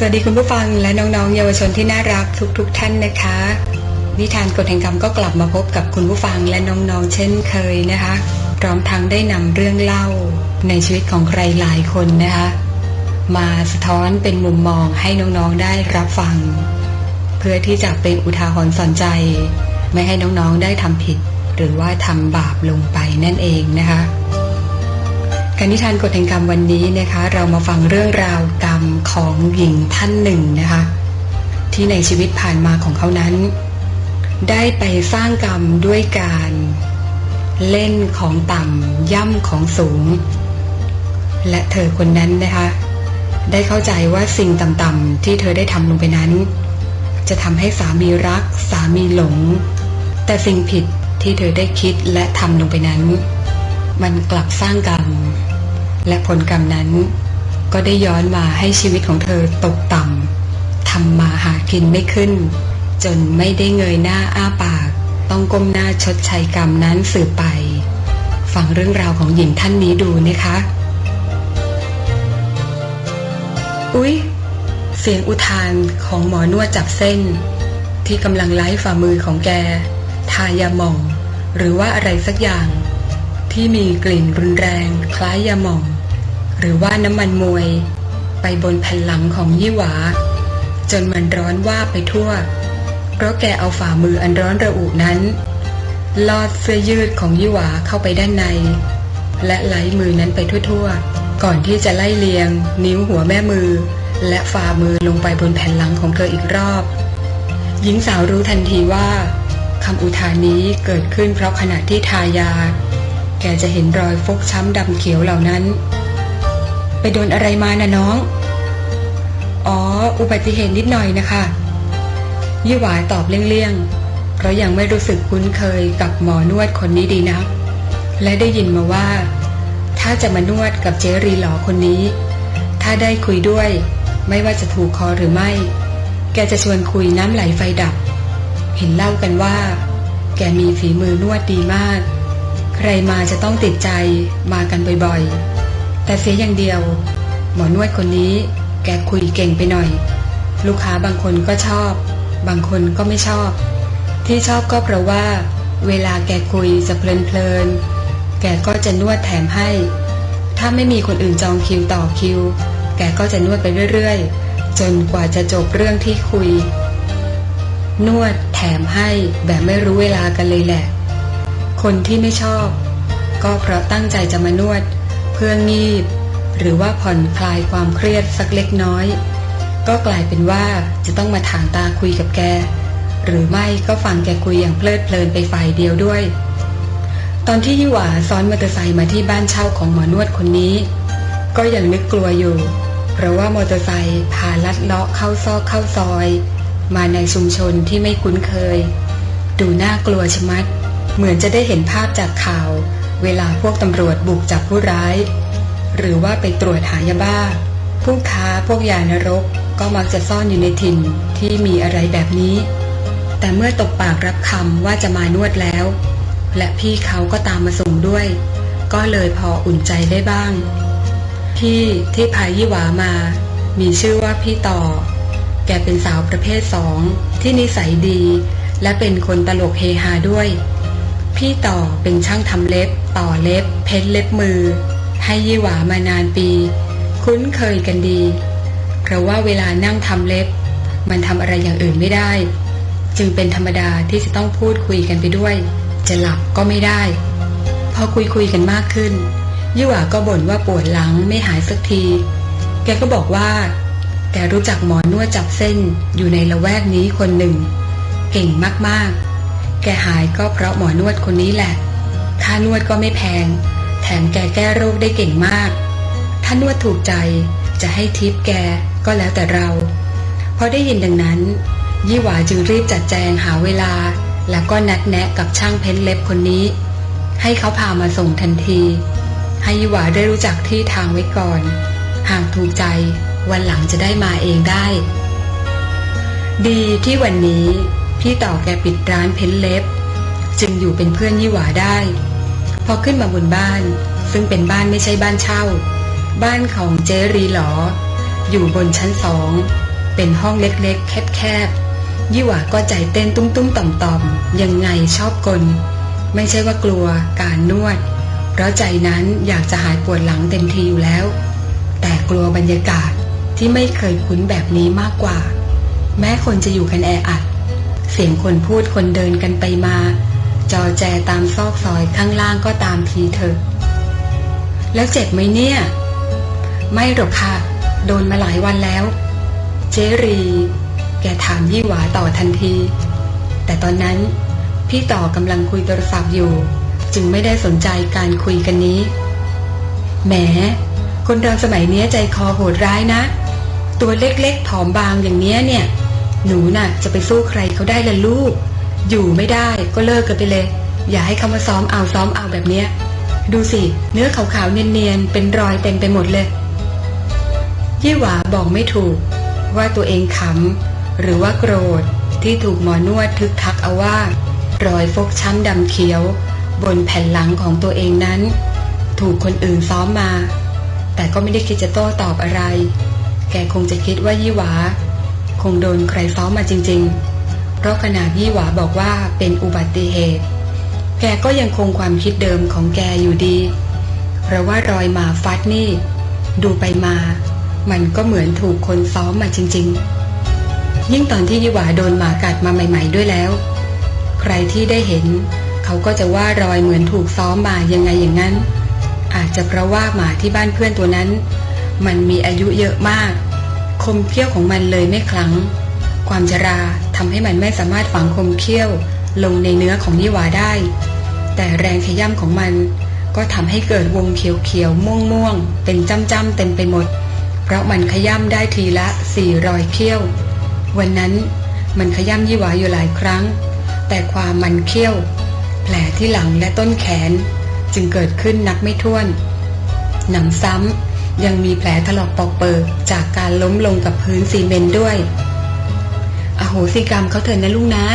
สวัสดีคุณผู้ฟังและน้องๆ เยาวชนที่น่ารักทุกๆทท่านนะคะ นิทานกฎแห่งกรรมก็กลับมาพบกับคุณผู้ฟังและน้องๆ เช่นเคยนะคะ พร้อมทั้งได้นำเรื่องเล่าในชีวิตของใครหลายคนนะคะ มาสะท้อนเป็นมุมมองให้น้องๆได้รับฟัง เพื่อที่จะเป็นอุทาหรณ์สอนใจ ไม่ให้น้องๆได้ทำผิด หรือว่าทำบาปลงไปนั่นเองนะคะ การนิทานกฎแห่งกรรมวันนี้นะคะ เรามาฟังเรื่องราวกรรมของหญิงท่านหนึ่งนะคะ ที่ในชีวิตผ่านมาของเขานั้น ได้ไปสร้างกรรมด้วยการเล่นของต่ำย่ำของสูง และเธอคนนั้นนะคะ ได้เข้าใจว่าสิ่งต่ำๆที่เธอได้ทำลงไปนั้น จะทำให้สามีรัก สามีหลง แต่สิ่งผิดที่เธอได้คิดและทำลงไปนั้น มันกลับสร้างกรรม และผลกรรมนั้น ก็ได้ย้อนมาให้ชีวิตของเธอตกต่ำทำมาหากินไม่ขึ้น จนไม่ได้เงยหน้าอ้าปาก ต้องก้มหน้าชดใช้กรรมนั้นสืบไป ฟังเรื่องราวของหญิงท่านนี้ดูนะคะ อุ๊ย เสียงอุทานของหมอนวดจับเส้น ที่กำลังไล่ฝ่ามือของแก ทายาหม่อง หรือว่าอะไรสักอย่างที่มีกลิ่นรุนแรงคล้ายยาหม่อง หรือว่าน้ำมันมวย ไปบนแผ่นหลังของยี่หวา จนมันร้อนว่าไปทั่ว เพราะแกเอาฝ่ามืออันร้อนระอุนั้น ลอดเสื้อยืดของยี่หวาเข้าไปด้านใน และไหลมือนั้นไปทั่วๆ ก่อนที่จะไล่เลียง นิ้วหัวแม่มือ และฝ่ามือลงไปบนแผ่นหลังของเธออีกรอบ หญิงสาวรู้ทันทีว่าคำอุทานนี้เกิดขึ้นเพราะขณะที่ทายา แกจะเห็นรอยฟกช้ำดำเขียวเหล่านั้น ไปโดนอะไรมานะน้อง อ๋อ อุบัติเหตุนิดหน่อยนะคะ ยี่หวายตอบเลี่ยงๆ เพราะยังไม่รู้สึกคุ้นเคยกับหมอนวดคนนี้ดีนัก และได้ยินมาว่า ถ้าจะมานวดกับเจรีหลอคนนี้ ถ้าได้คุยด้วย ไม่ว่าจะถูกคอหรือไม่ แกจะชวนคุยน้ำไหลไฟดับ เห็นเล่ากันว่า แกมีฝีมือนวดดีมาก ใครมาจะต้องติดใจมากันบ่อยๆ แต่เสียอย่างเดียว หมอนวดคนนี้แกคุยเก่งไปหน่อย ลูกค้าบางคนก็ชอบ บางคนก็ไม่ชอบ ที่ชอบก็เพราะว่า เวลาแกคุยจะเพลินๆแกก็จะนวดแถมให้ ถ้าไม่มีคนอื่นจองคิวต่อคิว แกก็จะนวดไปเรื่อยๆ จนกว่าจะจบเรื่องที่คุย นวดแถมให้แบบไม่รู้เวลากันเลยแหละ คนที่ไม่ชอบ ก็เพราะตั้งใจจะมานวด เพื่องีบ หรือว่าผ่อนคลายความเครียดสักเล็กน้อย ก็กลายเป็นว่าจะต้องมาถางตาคุยกับแก หรือไม่ก็ฟังแกคุยอย่างเพลิดเพลินไปฝ่ายเดียวด้วย ตอนที่ยี่หวาซ้อนมอเตอร์ไซค์มาที่บ้านเช่าของหมอนวดคนนี้ ก็ยังนึกกลัวอยู่ เพราะว่ามอเตอร์ไซค์พาลัดเลาะเข้าซอกเข้าซอย มาในชุมชนที่ไม่คุ้นเคย ดูน่ากลัวชะมัด เหมือนจะได้เห็นภาพจากข่าว เวลาพวกตำรวจบุกจับผู้ร้าย หรือว่าไปตรวจหายาบ้า ผู้ค้าพวกยานรกก็มักจะซ่อนอยู่ในถิ่นที่มีอะไรแบบนี้ แต่เมื่อตกปากรับคำว่าจะมานวดแล้ว และพี่เขาก็ตามมาส่งด้วย ก็เลยพออุ่นใจได้บ้าง พี่ที่พายี่หวามา มีชื่อว่าพี่ต่อ แกเป็นสาวประเภทสองที่นิสัยดี และเป็นคนตลกเฮฮาด้วย พี่ต่อเป็นช่างทำเล็บ ต่อเล็บ เพ้นเล็บมือ ให้ยี่หวามานานปี คุ้นเคยกันดี เพราะว่าเวลานั่งทำเล็บ มันทำอะไรอย่างอื่นไม่ได้ จึงเป็นธรรมดาที่จะต้องพูดคุยกันไปด้วย จะหลับก็ไม่ได้ พอคุยคุยกันมากขึ้น ยี่หวาก็บ่นว่าปวดหลังไม่หายสักที แกก็บอกว่าแกรู้จักหมอนวดจับเส้นอยู่ในละแวกนี้คนหนึ่ง เก่งมากๆ แกหายก็เพราะหมอนวดคนนี้แหละ ค่านวดก็ไม่แพง แถมแกแก้โรคได้เก่งมาก ถ้านวดถูกใจจะให้ทิปแกก็แล้วแต่เรา พอได้ยินดังนั้น ยี่หวาจึงรีบจัดแจงหาเวลา แล้วก็นัดแนะกับช่างเพ้นเล็บคนนี้ ให้เขาพามาส่งทันที ให้ยี่หวาได้รู้จักที่ทางไว้ก่อน หากถูกใจวันหลังจะได้มาเองได้ ดีที่วันนี้ พี่ต่อแกปิดร้านเพ้นเล็บ จึงอยู่เป็นเพื่อนยี่หวาได้ พอขึ้นมาบนบ้าน ซึ่งเป็นบ้านไม่ใช่บ้านเช่า บ้านของเจรีหลอ อยู่บนชั้นสอง เป็นห้องเล็กๆ แคบๆ ยี่หวาก็ใจเต้นตุ้มๆต่อมๆ ยังไงชอบกล ไม่ใช่ว่ากลัวการนวด เพราะใจนั้นอยากจะหายปวดหลังเต็มทีอยู่แล้ว แต่กลัวบรรยากาศที่ไม่เคยคุ้นแบบนี้มากกว่า แม้คนจะอยู่กันแออัด เสียงคนพูดคนเดินกันไปมา จอแจตามซอกซอยข้างล่างก็ตามทีเถอะ แล้วเจ็บไหมเนี่ย ไม่หรอกค่ะ โดนมาหลายวันแล้ว เจรี แกถามยี่หวาต่อทันที แต่ตอนนั้นพี่ต่อกำลังคุยโทรศัพท์อยู่ จึงไม่ได้สนใจการคุยกันนี้ แหม คนเราสมัยนี้ใจคอโหดร้ายนะ ตัวเล็กๆผอมบางอย่างเนี้ยเนี่ย หนูน่ะ จะไปสู้ใครเขาได้ละลูก อยู่ไม่ได้ก็เลิกกันไปเลย อย่าให้คำว่าซ้อมเอาซ้อมเอาแบบเนี้ย ดูสิ เนื้อขาวๆเนียนๆเป็นรอยเต็มไปหมดเลย ยี่หวาบอกไม่ถูก ว่าตัวเองขำหรือว่าโกรธที่ถูกหมอนวดทึกทักเอาว่า รอยฟกช้ำดำเขียว บนแผ่นหลังของตัวเองนั้น ถูกคนอื่นซ้อมมา แต่ก็ไม่ได้คิดจะโต้ตอบอะไร แกคงจะคิดว่ายี่หวา คงโดนใครซ้อมมาจริง ๆ เพราะขนาดยี่หวาบอกว่าเป็นอุบัติเหตุ แกก็ยังคงความคิดเดิมของแกอยู่ดี เพราะว่ารอยหมาฟัดนี่ ดูไปมา มันก็เหมือนถูกคนซ้อมมาจริง ๆ ยิ่งตอนที่ยี่หวาโดนหมากัดมาใหม่ ๆ ด้วยแล้ว ใครที่ได้เห็น เขาก็จะว่ารอยเหมือนถูกซ้อมมายังไงอย่างนั้น อาจจะเพราะว่าหมาที่บ้านเพื่อนตัวนั้น มันมีอายุเยอะมาก มเขี้ยวของมันเลยไม่คลัง ความชราทำให้มันไม่สามารถฝังคมเขี้ยวลงในเนื้อของยี่หวาได้ แต่แรงขย่ำของมันก็ทำให้เกิดวงเขียวๆม่วงๆเป็นจ้ำๆเต็มไปหมด เพราะมันขย่ำได้ทีละสี่รอยเขี้ยว วันนั้นมันขย่ำยี่หวาอยู่หลายครั้ง แต่ความมันเขี้ยว แผลที่หลังและต้นแขนจึงเกิดขึ้นนับไม่ถ้วนหนำซ้ำ ยังมีแผลถลอกปอกเปิกจากการล้มลงกับพื้นซีเมนต์ด้วย อโหสิกรรมเขาเถินนะลุงนะ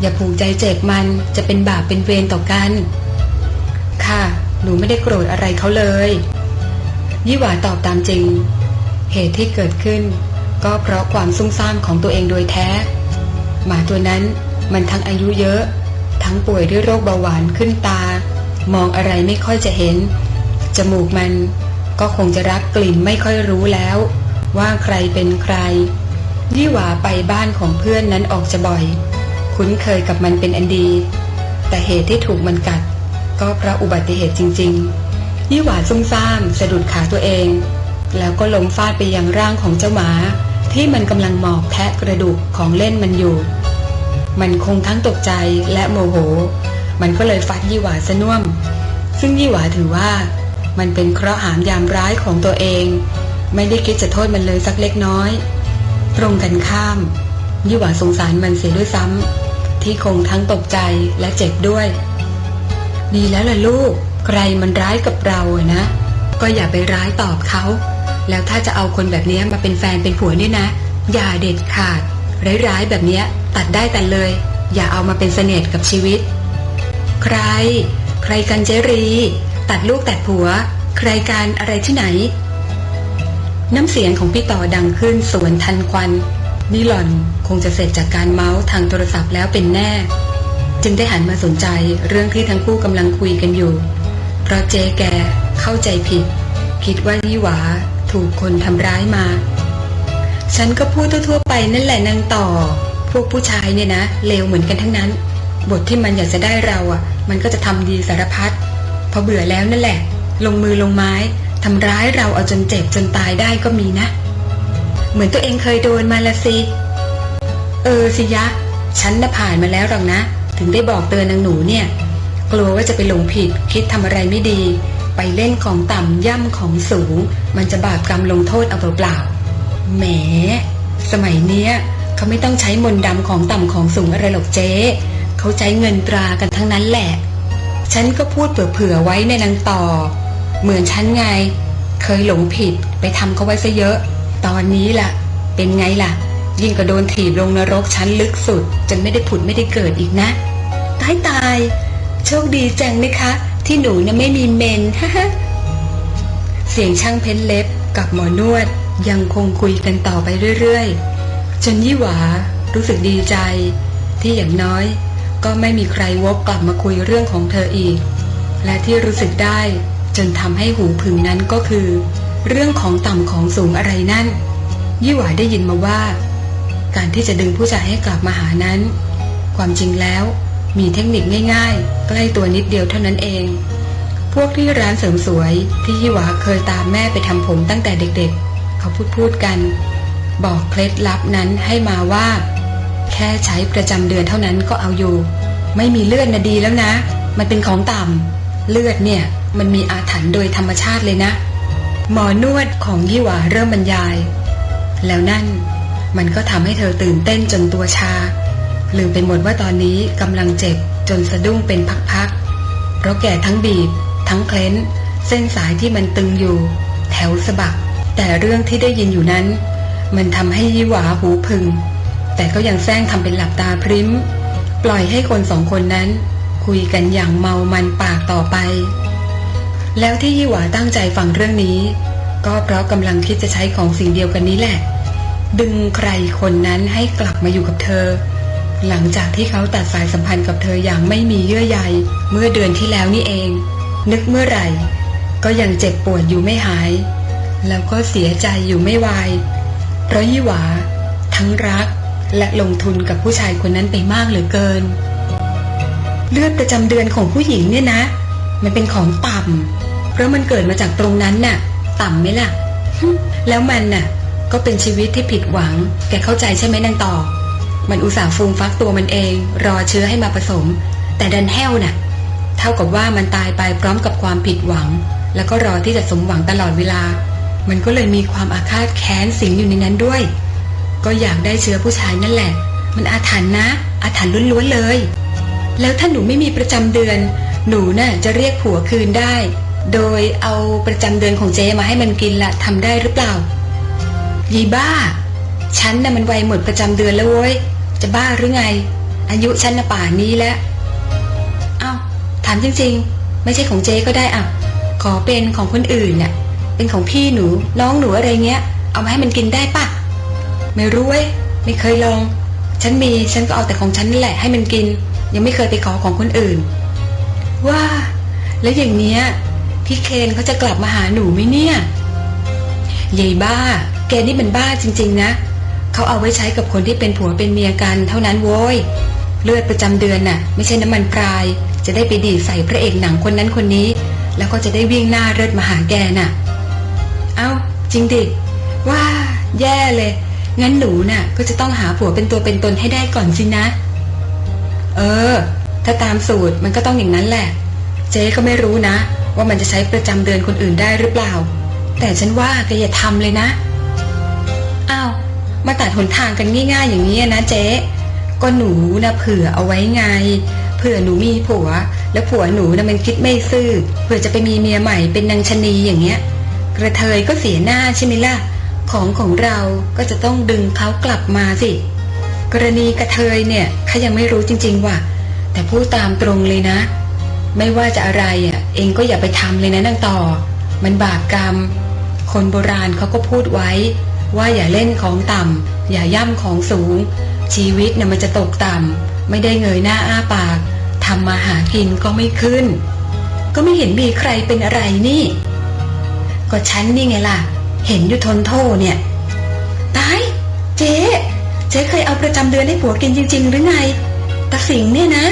อย่าผูกใจเจ็บมันจะเป็นบาปเป็นเวรต่อกัน ค่ะ หนูไม่ได้โกรธอะไรเขาเลย ยี่หวาตอบตามจริง เหตุที่เกิดขึ้น ก็เพราะความซุ่มซ่ามของตัวเองโดยแท้ หมาตัวนั้นมันทั้งอายุเยอะ ทั้งป่วยด้วยโรคเบาหวานขึ้นตา มองอะไรไม่ค่อยจะเห็น จมูกมัน ก็คงจะรับกลิ่นไม่ค่อยรู้แล้ว ว่าใครเป็นใคร ยี่หวาไปบ้านของเพื่อนนั้นออกจะบ่อย คุ้นเคยกับมันเป็นอันดี แต่เหตุที่ถูกมันกัด ก็เพราะอุบัติเหตุจริง ๆ ยี่หวาซุ่มซ่ามสะดุดขาตัวเอง แล้วก็ล้มฟาดไปยังร่างของเจ้าหมา ที่มันกำลังหมอบแทะกระดูกของเล่นมันอยู่ มันคงทั้งตกใจและโมโห มันก็เลยฟัดยี่หวาสะน่วม ซึ่งยี่หวาถือว่า มันเป็นเคราะห์หามยามร้ายของตัวเอง ไม่ได้คิดจะโทษมันเลยสักเล็กน้อย ตรงกันข้ามยี่หวาสงสารมันเสียด้วยซ้ำที่คงทั้งตกใจและเจ็บด้วย ดีแล้วล่ะลูก ใครมันร้ายกับเราอะนะ ก็อย่าไปร้ายตอบเขา แล้วถ้าจะเอาคนแบบนี้มาเป็นแฟนเป็นผัวเนี่ยนะ อย่าเด็ดขาด ร้ายๆแบบนี้ตัดได้แต่เลย อย่าเอามาเป็นเสน่ห์กับชีวิต ใคร ใครกันเจรี ตัดลูกตัดผัว ใครการอะไรที่ไหน น้ำเสียงของพี่ต่อดังขึ้นสวนทันควันนี่หล่อนคงจะเสร็จจากการเมาส์ทางโทรศัพท์แล้วเป็นแน่ จึงได้หันมาสนใจเรื่องที่ทั้งคู่กำลังคุยกันอยู่ เพราะเจ๊แกเข้าใจผิด คิดว่ายี่หวาถูกคนทำร้ายมา ฉันก็พูดทั่วๆไปนั่นแหละนางต่อ พวกผู้ชายเนี่ยนะเลวเหมือนกันทั้งนั้น บทที่มันอยากจะได้เราอะ มันก็จะทำดีสารพัด พอเบื่อแล้วนั่นแหละ ลงมือลงไม้ทำร้ายเราเอาจนเจ็บจนตายได้ก็มีนะ เหมือนตัวเองเคยโดนมาละสิเออสิยะฉันน่ะผ่านมาแล้วหรอกนะ ถึงได้บอกเตือนนางหนูเนี่ย กลัวว่าจะไปหลงผิดคิดทำอะไรไม่ดี ไปเล่นของต่ำย่ำของสูง มันจะบาปกรรมลงโทษเอาเปล่าๆแหม สมัยเนี้ยเขาไม่ต้องใช้มนต์ดำของต่ำของสูงอะไรหรอกเจ๊เขาใช้เงินตรากันทั้งนั้นแหละ ฉันก็พูดเผื่อๆไว้ในนางต่อ เหมือนฉันไง เคยหลงผิดไปทำเขาไว้ซะเยอะ ตอนนี้ล่ะ เป็นไงล่ะ ยิ่งก็โดนถีบลงนรกชั้นลึกสุด จนไม่ได้ผุดไม่ได้เกิดอีกนะ ตายตายโชคดีจังนะคะ ที่หนูน่ะไม่มีเมนฮ่าฮ่าเสียงช่างเพ้นเล็บกับหมอนวดยังคงคุยกันต่อไปเรื่อยๆ จนยี่หวารู้สึกดีใจที่อย่างน้อย ก็ไม่มีใครวกกลับมาคุยเรื่องของเธออีก และที่รู้สึกได้จนทำให้หูผึ่งนั้นก็คือ เรื่องของต่ำของสูงอะไรนั่น ยี่หวาได้ยินมาว่า การที่จะดึงผู้ชายให้กลับมาหานั้น ความจริงแล้วมีเทคนิคง่ายๆ ใกล้ตัวนิดเดียวเท่านั้นเอง พวกที่ร้านเสริมสวยที่ยี่หวาเคยตามแม่ไปทำผมตั้งแต่เด็กๆ เขาพูดพูดกัน บอกเคล็ดลับนั้นให้มาว่า แค่ใช้ประจำเดือนเท่านั้นก็เอาอยู่ ไม่มีเลือดนะดีแล้วนะ มันเป็นของต่ำเลือดเนี่ยมันมีอาถรรพ์โดยธรรมชาติเลยนะ หมอนวดของยี่หวาเริ่มบรรยาย แล้วนั่นมันก็ทำให้เธอตื่นเต้นจนตัวชา ลืมไปหมดว่าตอนนี้กำลังเจ็บจนสะดุ้งเป็นพักๆเพราะแก่ทั้งบีบ ทั้งเคล้น เส้นสายที่มันตึงอยู่ แถวสะบัก แต่เรื่องที่ได้ยินอยู่นั้น มันทำให้ยี่หวาหูพึง แต่ก็ยังแซงทำเป็นหลับตาพริ้ม ปล่อยให้คนสองคนนั้น คุยกันอย่างเมามันปากต่อไป แล้วที่ยี่หวาตั้งใจฟังเรื่องนี้ ก็เพราะกำลังคิดจะใช้ของสิ่งเดียวกันนี้แหละ ดึงใครคนนั้นให้กลับมาอยู่กับเธอ หลังจากที่เขาตัดสายสัมพันธ์กับเธออย่างไม่มีเยื่อใยเมื่อเดือนที่แล้วนี่เอง นึกเมื่อไหร่ ก็ยังเจ็บปวดอยู่ไม่หาย แล้วก็เสียใจอยู่ไม่วายเพราะยี่หวา ทั้งรัก และลงทุนกับผู้ชายคนนั้นไปมากเหลือเกิน เลือดประจำเดือนของผู้หญิงเนี่ยนะ มันเป็นของต่ำเพราะมันเกิดมาจากตรงนั้นน่ะ ต่ำไหมล่ะ แล้วมันน่ะ ก็เป็นชีวิตที่ผิดหวัง แกเข้าใจใช่ไหมนางต่อ มันอุตส่าห์ฟูมฟักตัวมันเอง รอเชื้อให้มาผสม แต่ดันแห้วน่ะ เท่ากับว่ามันตายไปพร้อมกับความผิดหวัง แล้วก็รอที่จะสมหวังตลอดเวลา มันก็เลยมีความอาฆาตแค้นสิงอยู่ในนั้นด้วย ก็อยากได้เชื้อผู้ชายนั่นแหละ มันอาถรรพ์นะ อาถรรพ์ล้วนๆเลย แล้วถ้าหนูไม่มีประจำเดือน หนูน่ะจะเรียกผัวคืนได้ โดยเอาประจำเดือนของเจมาให้มันกินละทำได้หรือเปล่ายีบ้า ฉันน่ะมันวัยหมดประจำเดือนแล้วเว้ย จะบ้าหรือไง อายุฉันน่ะป่านนี้แล้ว เอ้า ถามจริงๆ ไม่ใช่ของเจก็ได้อะ ขอเป็นของคนอื่นน่ะ เป็นของพี่หนู น้องหนูอะไรเงี้ย เอามาให้มันกินได้ปะ ไม่รู้เว้ยไม่เคยลอง ฉันมีฉันก็เอาแต่ของฉันนั่นแหละให้มันกิน ยังไม่เคยไปขอของคนอื่น ว่า แล้วอย่างเนี้ยพี่เคนเขาจะกลับมาหาหนูไหมเนี่ยยายบ้า แกนี่มันบ้าจริง ๆ นะเขาเอาไว้ใช้กับคนที่เป็นผัวเป็นเมียกันเท่านั้นโว้ยเลือดประจำเดือนน่ะ ไม่ใช่น้ำมันพราย จะได้ไปดีดใส่พระเอกหนังคนนั้นคนนี้ แล้วก็จะได้วิ่งหน้าเลิศมาหาแกน่ะ เอ้า จริงดิ ว่า แย่เลย งั้นหนูน่ะ ก็จะต้องหาผัวเป็นตัวเป็นตนให้ได้ก่อนสินะ เออ ถ้าตามสูตรมันก็ต้องอย่างนั้นแหละ เจ๊ก็ไม่รู้นะ ว่ามันจะใช้ประจำเดือนคนอื่นได้หรือเปล่า แต่ฉันว่าแกอย่าทำเลยนะอ้าวมาตัดหนทางกันง่าย ๆ อย่างนี้นะเจ๊ก็หนูนะเผื่อเอาไว้ไงเผื่อหนูมีผัว แล้วผัวหนูนะมันคิดไม่ซื่อเผื่อจะไปมีเมียใหม่เป็นนางชะนีอย่างเงี้ย กระเทยก็เสียหน้าใช่ไหมล่ะ ของของเราก็จะต้องดึงเขากลับมาสิ กรณีกระเทยเนี่ยข้ายังไม่รู้จริง ๆ ว่ะ แต่พูดตามตรงเลยนะ ไม่ว่าจะอะไรอะ เองก็อย่าไปทำเลยนะนางต่อ มันบาปกรรม คนโบราณเขาก็พูดไว้ ว่าอย่าเล่นของต่ำอย่าย่ำของสูง ชีวิตเนี่ยมันจะตกต่ำไม่ได้เงยหน้าอ้าปากทำมาหากินก็ไม่ขึ้น ก็ไม่เห็นมีใครเป็นอะไรนี่ ก็ฉันนี่ไงล่ะ เห็นอยู่ทนโทเนี่ย ตาย เจ๊เจ๊เคยเอาประจำเดือนให้ผัวกินจริง ๆ หรือไงตาสิงเนี่ยนะ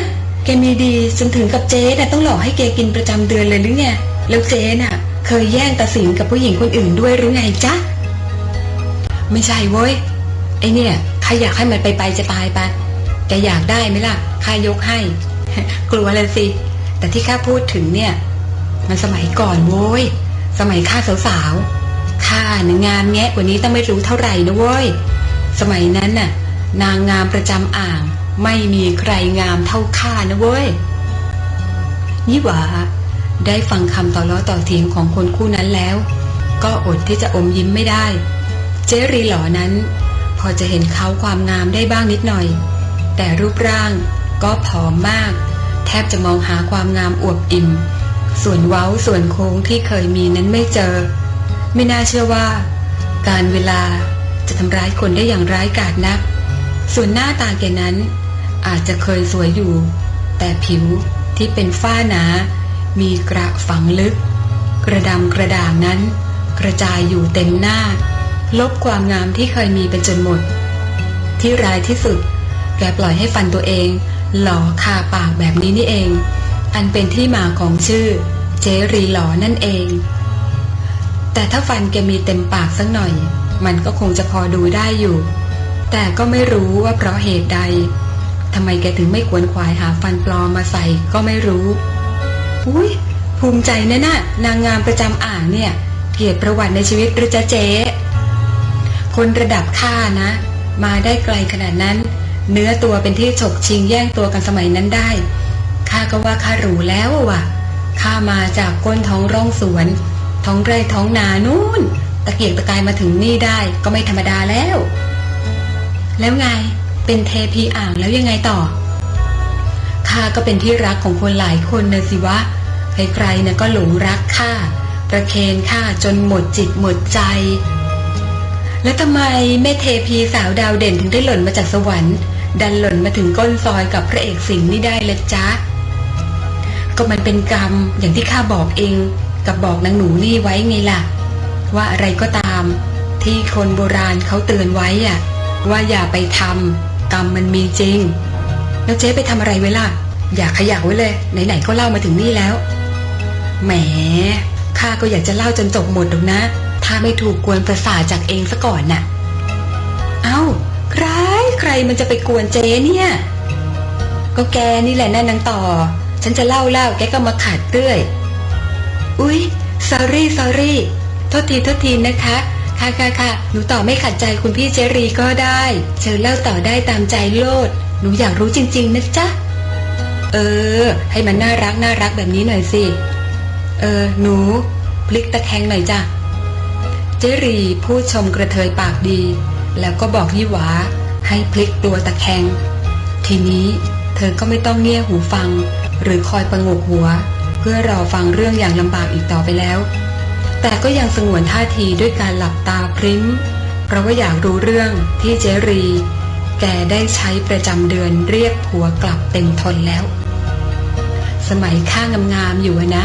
แกมีดีจนถึงกับเจ๊น่ะต้องหลอกให้แกกินประจำเดือนเลยหรือไง แล้วเจ๊น่ะ เคยแย่งตาสิงกับผู้หญิงคนอื่นด้วยหรือไงจ๊ะ ไม่ใช่เว้ย ไอเนี่ยใครอยากให้มันไปไปจะตายไปแกอยากได้ไหมล่ะ ข้ายกให้ กลัวเลยสิ แต่ที่ข้าพูดถึงเนี่ย มันสมัยก่อนโว้ย สมัยข้าสาวๆ ข้าน่ะงามแงะกว่านี้ต้องไม่รู้เท่าไหร่นะเว้ย สมัยนั้นน่ะ นางงามประจำอ่าง ไม่มีใครงามเท่าข้านะเว้ยยี่หวาได้ฟังคำต่อล้อต่อเถียงของคนคู่นั้นแล้ว ก็อดที่จะอมยิ้มไม่ได้ เจรีหล่อนั้น พอจะเห็นเขาความงามได้บ้างนิดหน่อย แต่รูปร่างก็ผอมมาก แทบจะมองหาความงามอวบอิ่ม ส่วนเว้าส่วนโค้งที่เคยมีนั้นไม่เจอ ไม่น่าเชื่อว่า การเวลาจะทำร้ายคนได้อย่างร้ายกาจนัก ส่วนหน้าตาแกนั้น อาจจะเคยสวยอยู่ แต่ผิวที่เป็นฝ้าหนา มีกระฝังลึก กระดำกระด่างนั้น กระจายอยู่เต็มหน้า ลบความงามที่เคยมีเป็นจนหมด ที่ร้ายที่สุด แกปล่อยให้ฟันตัวเอง หล่อคาปากแบบนี้นี่เอง อันเป็นที่มาของชื่อ เจรีหล่อนั่นเอง แต่ถ้าฟันแกมีเต็มปากสักหน่อย มันก็คงจะพอดูได้อยู่ แต่ก็ไม่รู้ว่าเพราะเหตุใดทำไมแกถึงไม่ขวนขวายหาฟันปลอมมาใส่ก็ไม่รู้ อุ้ยภูมิใจนะน่ะนางงามประจำอ่างเนี่ย เกียรติประวัติในชีวิตหรือจะเจ๊คนระดับข้านะ มาได้ไกลขนาดนั้น เนื้อตัวเป็นที่ฉกชิงแย่งตัวกันสมัยนั้นได้ข้าก็ว่าข้ารู้แล้วว่ะข้ามาจากก้นท้องร่องสวน ท้องไร่ท้องนานู่น ตะเกียกตะกายมาถึงนี่ได้ก็ไม่ธรรมดาแล้ว แล้วไงเป็นเทพีอ่างแล้วยังไงต่อข้าก็เป็นที่รักของคนหลายคนนะสิวะใครๆนะก็หลงรักข้าประเคนข้าจนหมดจิตหมดใจ แล้วทำไมแม่เทพีสาวดาวเด่นถึงได้หล่นมาจากสวรรค์ ดันหล่นมาถึงก้นซอยกับพระเอกสิงห์นี่ได้ละจ๊ะก็มันเป็นกรรมอย่างที่ข้าบอกเอง กับบอกนางหนูนี่ไว้ไงล่ะ ว่าอะไรก็ตาม ที่คนโบราณเขาเตือนไว้อะว่าอย่าไปทำกรรมมันมีจริง แล้วเจ๊ไปทำอะไรไว้ล่ะ อย่าขยักไว้เลย ไหนๆก็เล่ามาถึงนี่แล้ว แหมข้าก็อยากจะเล่าจนจบหมดหรอกนะ ถ้าไม่ถูกกวนประสาจากเองซะก่อนน่ะ เอ้า ใครใครมันจะไปกวนเจ๊เนี่ย ก็แกนี่แหละนั่นนางต่อ ฉันจะเล่าเล่าแกก็มาขาดเตื้อย อุ๊ย sorry sorry โทษทีโทษทีนะคะ ค่ะค่ะค่ะหนูต่อไม่ขัดใจคุณพี่เจรีก็ได้ เชิญเล่าต่อได้ตามใจโลด หนูอยากรู้จริง ๆ นะจ๊ะ เออ ให้มันน่ารักน่ารักแบบนี้หน่อยสิ เออ หนู พลิกตะแคงหน่อยจ้ะ เจรีพูดชมกระเทยปากดี แล้วก็บอกยี่หวา ให้พลิกตัวตะแคง ทีนี้ เธอก็ไม่ต้องเงี่ยหูฟัง หรือคอยประงกหัว พื่อรอฟังเรื่องอย่างลำบากอีกต่อไปแล้ว แต่ก็ยังสงวนท่าทีด้วยการหลับตาพริ้มเพราะว่าอยากรู้เรื่องที่เจรี แกได้ใช้ประจำเดือนเรียกผัวกลับเต็มทนแล้ว สมัยข้างงามๆอยู่นะ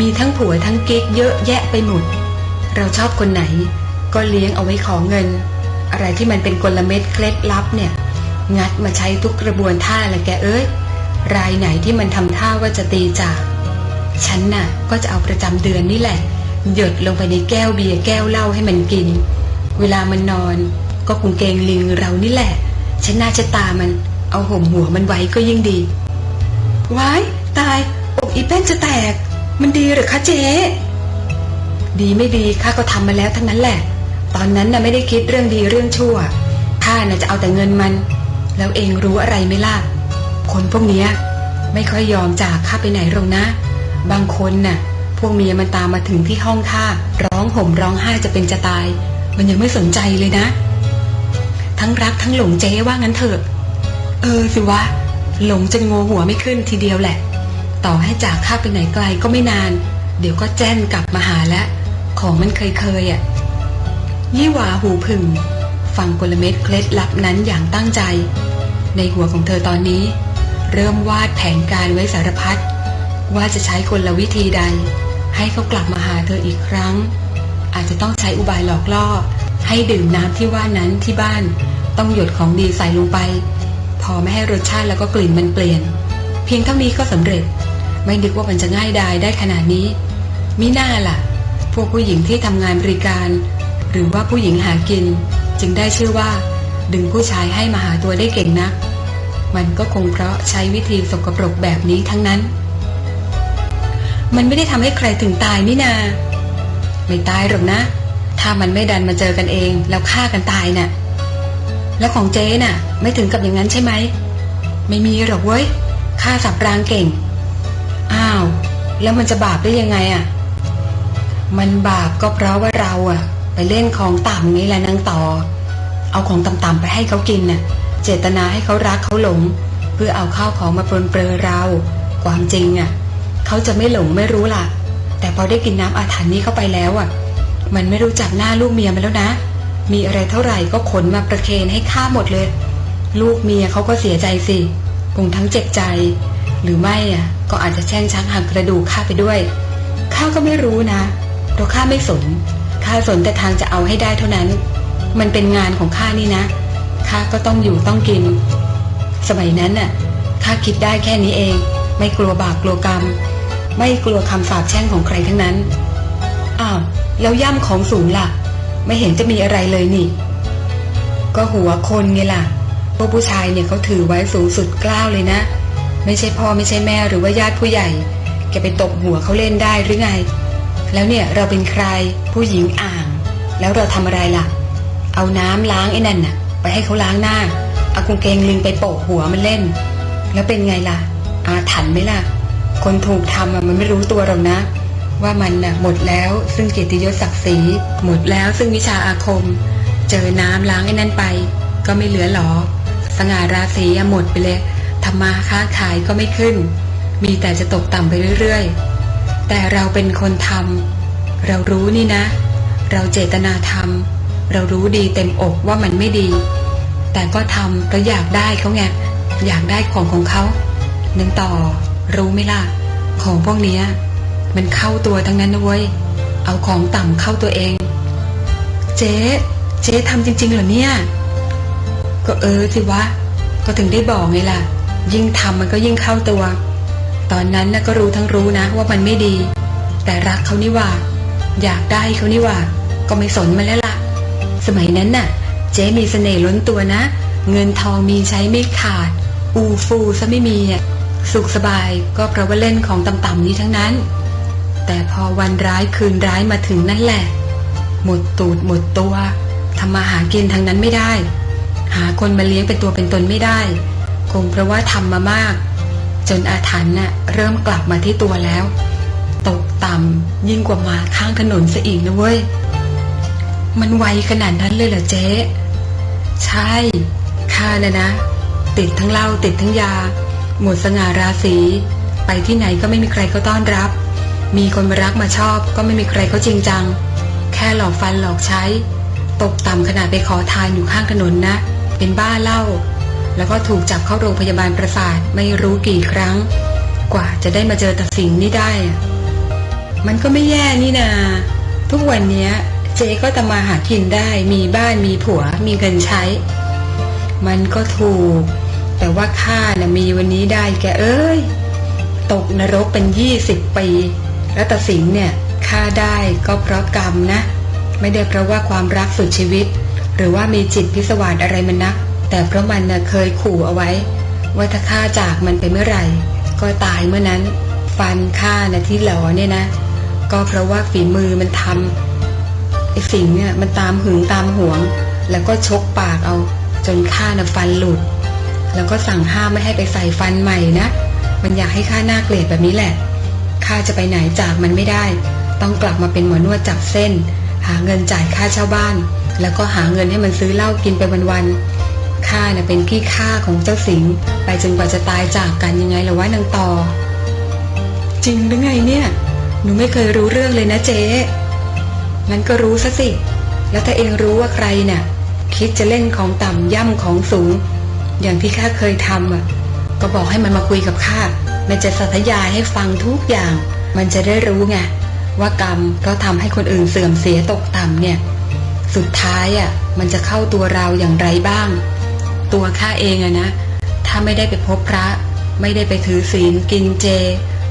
มีทั้งผัวทั้งกิ๊กเยอะแยะไปหมด เราชอบคนไหน ก็เลี้ยงเอาไว้ขอเงิน อะไรที่มันเป็นกลเม็ดเคล็ดลับเนี่ย งัดมาใช้ทุกกระบวนท่าละแกเอ้ยรายไหนที่มันทำท่าว่าจะตีจาก ฉันน่ะ ก็จะเอาประจำเดือนนี่แหละ หยดลงไปในแก้วเบียร์แก้วเหล้าให้มันกิน เวลามันนอน ก็กุงเกงลิงเรานี่แหละ ฉันน่าจะตามัน เอาห่มหัวมันไว้ก็ยิ่งดีว้ายตายอกอีแป้นจะแตก มันดีหรือคะเจ๊ดีไม่ดีข้าก็ทำมาแล้วทั้งนั้นแหละ ตอนนั้นน่ะไม่ได้คิดเรื่องดีเรื่องชั่วข้าน่ะจะเอาแต่เงินมัน แล้วเองรู้อะไรไหมล่ะคนพวกเนี้ย ไม่ค่อยยอมจากข้าไปไหนหรอกนะ บางคนน่ะ พวกเมียมันตามมาถึงที่ห้องข้าร้องห่มร้องไห้จะเป็นจะตาย มันยังไม่สนใจเลยนะ ทั้งรักทั้งหลงเจ๊ว่างั้นเถอะ เออสิวะ หลงจนงงหัวไม่ขึ้นทีเดียวแหละ ต่อให้จากข้าไปไหนไกลก็ไม่นาน เดี๋ยวก็แจ้นกลับมาหาแล้วของมันเคยเคยๆอะยี่หวาหูผึ่งฟังกลเม็ดเคล็ดลับนั้นอย่างตั้งใจ ในหัวของเธอตอนนี้ เริ่มวาดแผนการไว้สารพัด ว่าจะใช้กลวิธีใด ให้เขากลับมาหาเธออีกครั้ง อาจจะต้องใช้อุบายหลอกล่อ ให้ดื่มน้ำที่ว่านั้นที่บ้าน ต้องหยดของดีใส่ลงไป พอไม่ให้รสชาติแล้วก็กลิ่นมันเปลี่ยน เพียงเท่านี้ก็สำเร็จ ไม่นึกว่ามันจะง่ายดายได้ขนาดนี้มิน่าล่ะ พวกผู้หญิงที่ทำงานบริการ หรือว่าผู้หญิงหากิน จึงได้ชื่อว่า ดึงผู้ชายให้มาหาตัวได้เก่งนัก มันก็คงเพราะใช้วิธีสกปรกแบบนี้ทั้งนั้น มันไม่ได้ทำให้ใครถึงตายนี่นา ไม่ตายหรอกนะ ถ้ามันไม่ดันมาเจอกันเอง แล้วฆ่ากันตายน่ะ แล้วของเจ๊น่ะ ไม่ถึงกับอย่างนั้นใช่ไหม ไม่มีหรอกเว้ยฆ่าสับรางเก่ง อ้าว แล้วมันจะบาปได้ยังไงอะ มันบาปก็เพราะว่าเราอะ ไปเล่นของต่ำไงแหละนางต่อ เอาของต่ำๆไปให้เขากินน่ะ เจตนาให้เขารักเขาหลง เพื่อเอาข้าวของมาปรนเปรอเรา ความจริงอะ เขาจะไม่หลงไม่รู้ล่ะ แต่พอได้กินน้ำอาถรรพ์นี้เข้าไปแล้วอะ มันไม่รู้จักหน้าลูกเมียมันแล้วนะ มีอะไรเท่าไหร่ก็ขนมาประเคนให้ข้าหมดเลย ลูกเมียเขาก็เสียใจสิคงทั้งเจ็บใจ หรือไม่อะก็อาจจะแช่งช้างหักกระดูกข้าไปด้วยข้าก็ไม่รู้นะเพราะข้าไม่สนข้าสนแต่ทางจะเอาให้ได้เท่านั้น มันเป็นงานของข้านี่นะข้าก็ต้องอยู่ต้องกิน สมัยนั้นน่ะข้าคิดได้แค่นี้เอง ไม่กลัวบาปกลัวกรรม ไม่กลัวคำสาปแช่งของใครทั้งนั้น อ้าว แล้วย่ำของสูงล่ะ ไม่เห็นจะมีอะไรเลยนี่ ก็หัวคนไงล่ะ พวกผู้ชายเนี่ยเขาถือไว้สูงสุดกล้าวเลยนะ ไม่ใช่พ่อไม่ใช่แม่หรือว่าญาติผู้ใหญ่ แกไปตบหัวเขาเล่นได้หรือไง แล้วเนี่ยเราเป็นใครผู้หญิงอ่าง แล้วเราทำอะไรล่ะ เอาน้ำล้างไอ้นั่นน่ะ ไปให้เขาล้างหน้าเอากางเกงลิงไปโปะหัวมันเล่น แล้วเป็นไงล่ะ อาถรรพ์ไหมล่ะ คนถูกทำมันไม่รู้ตัวหรอกนะ ว่ามันน่ะหมดแล้วซึ่งเกียรติยศศักดิ์ศรีหมดแล้วซึ่งวิชาอาคม เจอน้ำล้างไอ้นั่นไป ก็ไม่เหลือหรอ สง่าราศีหมดไปเลยทำมาค้าขายก็ไม่ขึ้น มีแต่จะตกต่ำไปเรื่อยๆ แต่เราเป็นคนทำเรารู้นี่นะ เราเจตนาทำเรารู้ดีเต็มอกว่ามันไม่ดี แต่ก็ทำเพราะอยากได้เขาไงอยากได้ของของเขา นึงต่อ รู้ไหมล่ะ ของพวกเนี้ย มันเข้าตัวทั้งนั้นนะเว้ย เอาของต่ำเข้าตัวเอง เจ๊ เจ๊ทำจริง ๆ เหรอเนี่ย ก็เออสิวะ ก็ถึงได้บอกไงล่ะ ยิ่งทำมันก็ยิ่งเข้าตัว ตอนนั้นนะก็รู้ทั้งรู้นะว่ามันไม่ดี แต่รักเขานี่ว่า อยากได้เขานี่ว่า ก็ไม่สนมันแล้วล่ะ สมัยนั้นน่ะ เจ๊มีเสน่ห์ล้นตัวนะ เงินทองมีใช้ไม่ขาด อูฟูซะไม่มีอะ สุขสบายก็เพราะว่าเล่นของต่ำๆนี้ทั้งนั้น แต่พอวันร้ายคืนร้ายมาถึงนั่นแหละ หมดตูดหมดตัวทำมาหากินทางนั้นไม่ได้ หาคนมาเลี้ยงเป็นตัวเป็นตนไม่ได้ คงเพราะว่าทำมามาก จนอาถรรพ์น่ะเริ่มกลับมาที่ตัวแล้ว ตกต่ำยิ่งกว่ามาข้างถนนซะอีกนะเว้ย มันไวขนาดนั้นเลยเหรอเจ๊ใช่ข้านะนะ ติดทั้งเหล้าติดทั้งยา หมดสง่าราศีไปที่ไหนก็ไม่มีใครเขาต้อนรับ มีคนมารักมาชอบก็ไม่มีใครเขาจริงจัง แค่หลอกฟันหลอกใช้ ตกต่ำขนาดไปขอทานอยู่ข้างถนนนะ เป็นบ้าเล้าแล้วก็ถูกจับเข้าโรงพยาบาลประสาทไม่รู้กี่ครั้ง กว่าจะได้มาเจอตัดสิงนี่ได้ มันก็ไม่แย่นี่นาทุกวันเนี้ยเจ๊ก็ทำมาหากินได้มีบ้านมีผัวมีเงินใช้ มันก็ถูก แต่ว่าข้านะ่ะมีวันนี้ได้แกเอ้ย ตกนรกเป็นยี่สิบปีแล้วตัดสิงเนี่ยข้าได้ก็เพราะกรรมนะ ไม่ได้เพราะว่าความรักสุดชีวิต หรือว่ามีจิตพิสวาสอะไรมันนัก แต่เพราะมันน่ะเคยขู่เอาไว้ ว่าถ้าข้าจากมันไปเมื่อไหร่ ก็ตายเมื่อนั้น ฟันข้านะที่หลอเนี่ยนะ ก็เพราะว่าฝีมือมันทำไอ้สิงเนี่ยมันตามหึงตามหวง แล้วก็ชกปากเอา จนข้าน่ะฟันหลุด แล้วก็สั่งห้ามไม่ให้ไปใส่ฟันใหม่นะ มันอยากให้ข้าหน้าเกลียดแบบนี้แหละ ข้าจะไปไหนจากมันไม่ได้ ต้องกลับมาเป็นหมอนวดจับเส้น หาเงินจ่ายค่าเช่าบ้าน แล้วก็หาเงินให้มันซื้อเหล้ากินไปวันๆ ข้าน่ะเป็นพี่ข้าของเจ้าสิงห์ไปจนกว่าจะตายจากกันยังไงละวะนางต่อ จริงหรือไงเนี่ย หนูไม่เคยรู้เรื่องเลยนะเจ๊งั้นก็รู้ซะสิ แล้วถ้าเองรู้ว่าใครน่ะ คิดจะเล่นของต่ำย่ำของสูง อย่างที่ข้าเคยทำอะ ก็บอกให้มันมาคุยกับข้ามันจะสาธยายให้ฟังทุกอย่าง มันจะได้รู้ไงว่ากรรมเพราะทำให้คนอื่นเสื่อมเสียตกต่ำเนี่ย สุดท้ายอะมันจะเข้าตัวเราอย่างไรบ้าง ตัวข้าเองอะนะ ถ้าไม่ได้ไปพบพระ ไม่ได้ไปถือศีลกินเจ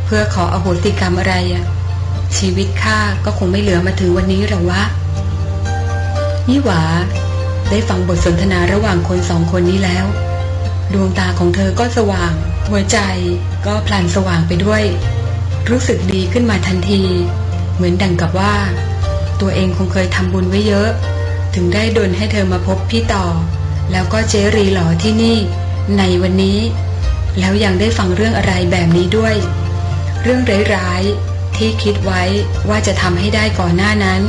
เพื่อขออโหสิกรรมอะไรอะชีวิตข้าก็คงไม่เหลือมาถึงวันนี้หรอกวะนี่หวาได้ฟังบทสนทนาระหว่างคนสองคนนี้แล้ว ดวงตาของเธอก็สว่าง หัวใจก็พลันสว่างไปด้วย รู้สึกดีขึ้นมาทันที เหมือนดังกับว่า ตัวเองคงเคยทำบุญไว้เยอะ ถึงได้ดลให้เธอมาพบพี่ต่อ แล้วก็เจรีหลอที่นี่ ในวันนี้ แล้วยังได้ฟังเรื่องอะไรแบบนี้ด้วย เรื่องร้ายๆที่คิดไว้ว่าจะทำให้ได้ก่อนหน้านั้น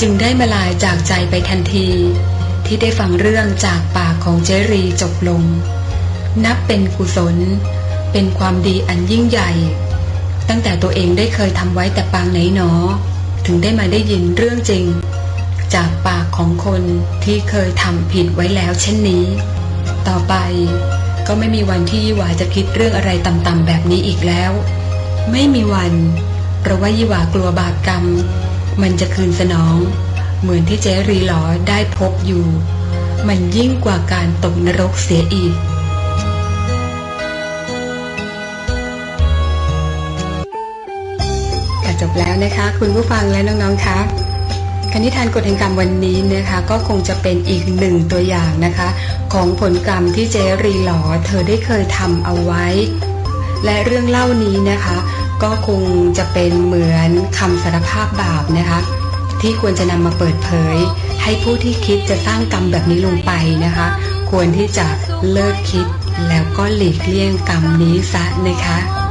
จึงได้มาลายจากใจไปทันทีที่ได้ฟังเรื่องจากปากของเจรีจบลง นับเป็นกุศล เป็นความดีอันยิ่งใหญ่ ตั้งแต่ตัวเองได้เคยทำไว้แต่ปางไหนหนอ ถึงได้มาได้ยินเรื่องจริง จากปากของคนที่เคยทำผิดไว้แล้วเช่นนี้ ต่อไปก็ไม่มีวันที่ยี่หวาจะคิดเรื่องอะไรต่ำๆแบบนี้อีกแล้ว ไม่มีวัน เพราะว่ายี่หวากลัวบาปกรรม มันจะคืนสนอง เหมือนที่เจรีหลอได้พบอยู่ มันยิ่งกว่าการตกนรกเสียอีก บแล้วนะคะ คุณผู้ฟังและน้องๆคะคณิธานกฎแห่งกรรมวันนี้นะคะก็คงจะเป็นอีกหนึ่งตัวอย่างนะคะ ของผลกรรมที่เจรีหลอเธอได้เคยทำเอาไว้ และเรื่องเล่านี้นะคะ ก็คงจะเป็นเหมือนคำสารภาพบาปนะคะ ที่ควรจะนำมาเปิดเผย ให้ผู้ที่คิดจะสร้างกรรมแบบนี้ลงไปนะคะ ควรที่จะเลิกคิดแล้วก็หลีกเลี่ยงกรรมนี้ซะนะคะ